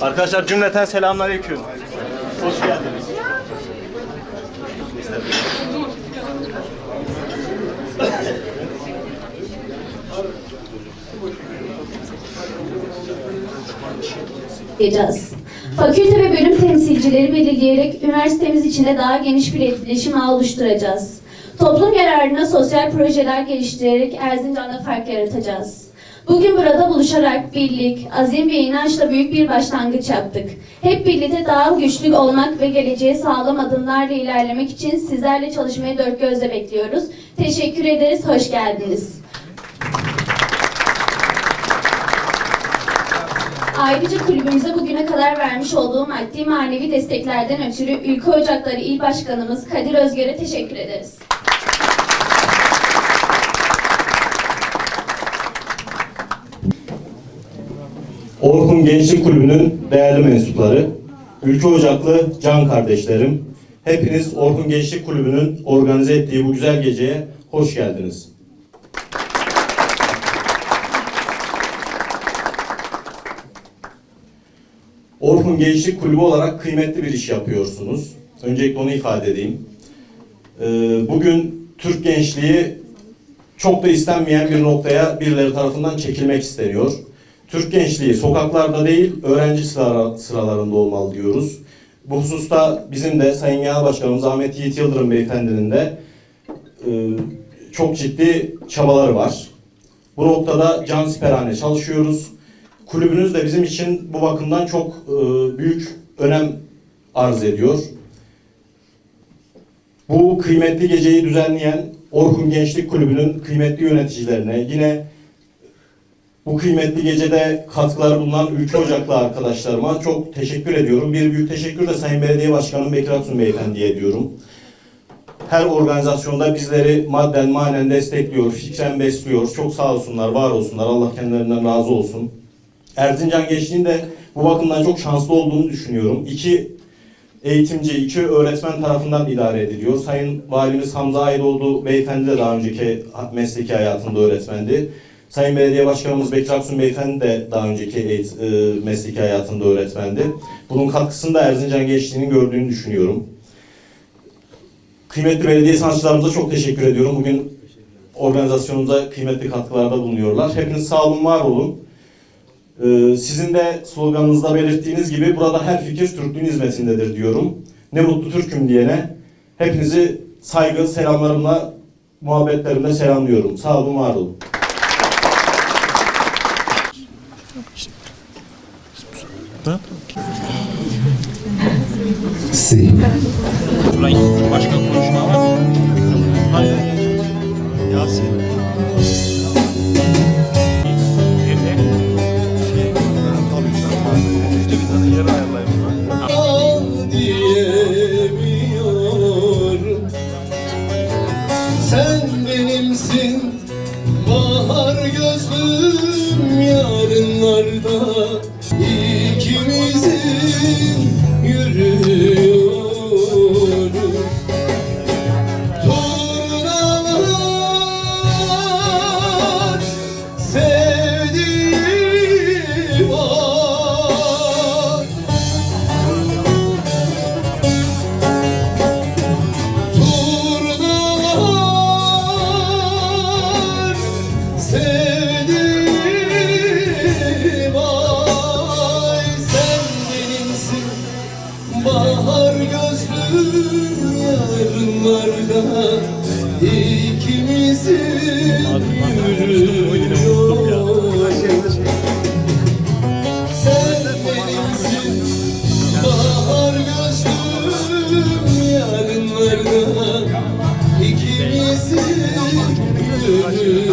Arkadaşlar cümleten selamünaleyküm. Hoş geldiniz. yapacağız. Fakülte ve bölüm temsilcileri belirleyerek üniversitemiz içinde daha geniş bir etkileşim ağı oluşturacağız. Toplum yararına sosyal projeler geliştirerek Erzincan'da fark yaratacağız. Bugün burada buluşarak birlik, azim ve inançla büyük bir başlangıç yaptık. Hep birlikte daha güçlü olmak ve geleceğe sağlam adımlarla ilerlemek için sizlerle çalışmayı dört gözle bekliyoruz. Teşekkür ederiz, hoş geldiniz. Ayrıca kulübümüze bugüne kadar vermiş olduğu maddi manevi desteklerden ötürü Ülke Ocakları İl Başkanımız Kadir Özger'e teşekkür ederiz. Orhun Gençlik Kulübü'nün değerli mensupları, Ülke Ocaklı can kardeşlerim, hepiniz Orhun Gençlik Kulübü'nün organize ettiği bu güzel geceye hoş geldiniz. Orhun Gençlik Kulübü olarak kıymetli bir iş yapıyorsunuz. Öncelikle onu ifade edeyim. Ee, Bugün Türk gençliği çok da istenmeyen bir noktaya birileri tarafından çekilmek isteniyor. Türk gençliği sokaklarda değil, öğrenci sıra- sıralarında olmalı diyoruz. Bu hususta bizim de Sayın Genel Başkanımız Ahmet Yiğit Yıldırım Beyefendinin de e, çok ciddi çabaları var. Bu noktada can siperhane çalışıyoruz. Kulübünüz de bizim için bu bakımdan çok e, büyük önem arz ediyor. Bu kıymetli geceyi düzenleyen Orhun Gençlik Kulübü'nün kıymetli yöneticilerine, yine bu kıymetli gecede katkılar bulunan Ülke Ocaklı arkadaşlarıma çok teşekkür ediyorum. Bir büyük teşekkür de Sayın Belediye Başkanım Bekir Aksun Beyefendi'ye ediyorum. Her organizasyonda bizleri madden manen destekliyor, fikren besliyor. Çok sağ olsunlar, var olsunlar. Allah kendilerinden razı olsun. Erzincan Gençliği'nin de bu bakımdan çok şanslı olduğunu düşünüyorum. İki eğitimci, iki öğretmen tarafından idare ediliyor. Sayın Valimiz Hamza Aydoğdu Beyefendi de daha önceki mesleki hayatında öğretmendi. Sayın Belediye Başkanımız Bekir Aksun Beyefendi de daha önceki eğit- e, mesleki hayatında öğretmendi. Bunun katkısını da Erzincan Gençliği'nin gördüğünü düşünüyorum. Kıymetli belediye sanatçılarımıza çok teşekkür ediyorum. Bugün organizasyonumuza kıymetli katkılarda bulunuyorlar. Hepiniz sağ olun, var olun. Ee, Sizin de sloganınızda belirttiğiniz gibi burada her fikir Türklüğün hizmetindedir diyorum. Ne mutlu Türk'üm diyene hepinizi saygı, selamlarımla, muhabbetlerimle selamlıyorum. Sağ olun, var olun. tanto. Sim. Lá acho que eu vou Cruz lá. Mas é. É assim. Bahar gözlüm yarınlarda ikimizin yürüyor sen benimsin bahar gözlüm yarınlarda ikimizin yürüyor